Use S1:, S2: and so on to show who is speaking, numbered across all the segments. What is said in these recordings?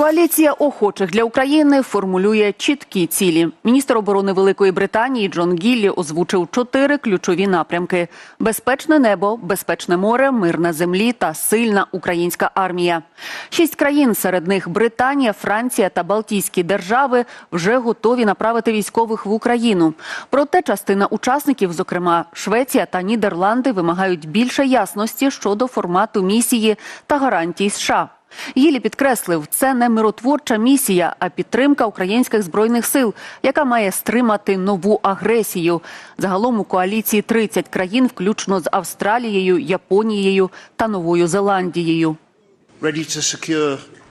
S1: Коаліція охочих для України формулює чіткі цілі. Міністр оборони Великої Британії Джон Гіллі озвучив чотири ключові напрямки: безпечне небо, безпечне море, мир на землі та сильна українська армія. Шість країн, серед них Британія, Франція та Балтійські держави, вже готові направити військових в Україну. Проте частина учасників, зокрема Швеція та Нідерланди, вимагають більше ясності щодо формату місії та гарантій США. Гілі підкреслив, це не миротворча місія, а підтримка українських збройних сил, яка має стримати нову агресію. Загалом у коаліції 30 країн, включно з Австралією, Японією та Новою Зеландією.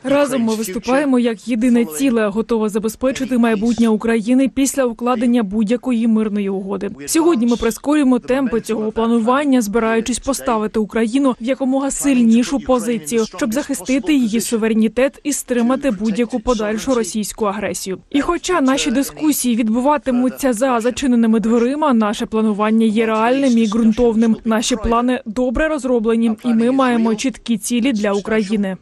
S2: Разом ми виступаємо як єдине ціле, готове забезпечити майбутнє України після укладення будь-якої мирної угоди. Сьогодні ми прискорюємо темпи цього планування, збираючись поставити Україну в якомога сильнішу позицію, щоб захистити її суверенітет і стримати будь-яку подальшу російську агресію. І хоча наші дискусії відбуватимуться за зачиненими дверима, наше планування є реальним і ґрунтовним. Наші плани добре розроблені, і ми маємо чіткі цілі для України.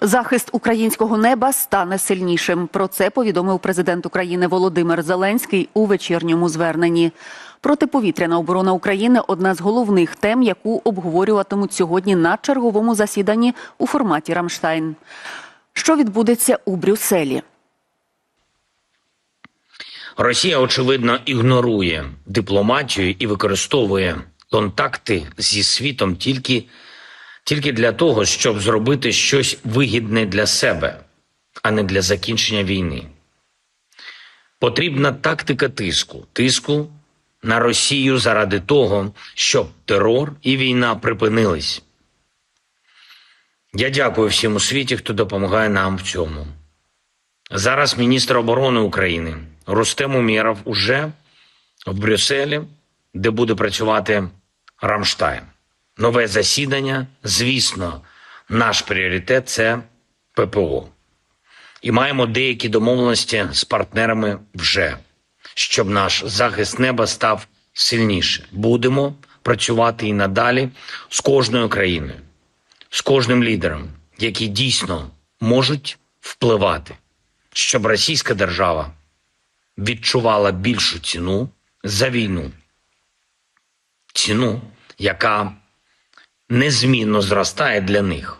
S1: Захист українського неба стане сильнішим. Про це повідомив президент України Володимир Зеленський у вечірньому зверненні. Протиповітряна оборона України одна з головних тем, яку обговорюватимуть сьогодні на черговому засіданні у форматі Рамштайн. Що відбудеться у Брюсселі?
S3: Росія очевидно ігнорує дипломатію і використовує контакти зі світом тільки, тільки для того, щоб зробити щось вигідне для себе, а не для закінчення війни. Потрібна тактика тиску, тиску на Росію заради того, щоб терор і війна припинились. Я дякую всім у світі, хто допомагає нам в цьому. Зараз міністр оборони України Рустем Умєров уже в Брюсселі, де буде працювати Рамштайн. Нове засідання. Звісно, наш пріоритет це ППО. І маємо деякі домовленості з партнерами вже, щоб наш захист неба став сильніше. Будемо працювати і надалі з кожною країною, з кожним лідером, які дійсно можуть впливати щоб російська держава відчувала більшу ціну за війну, ціну, яка незмінно зростає для них.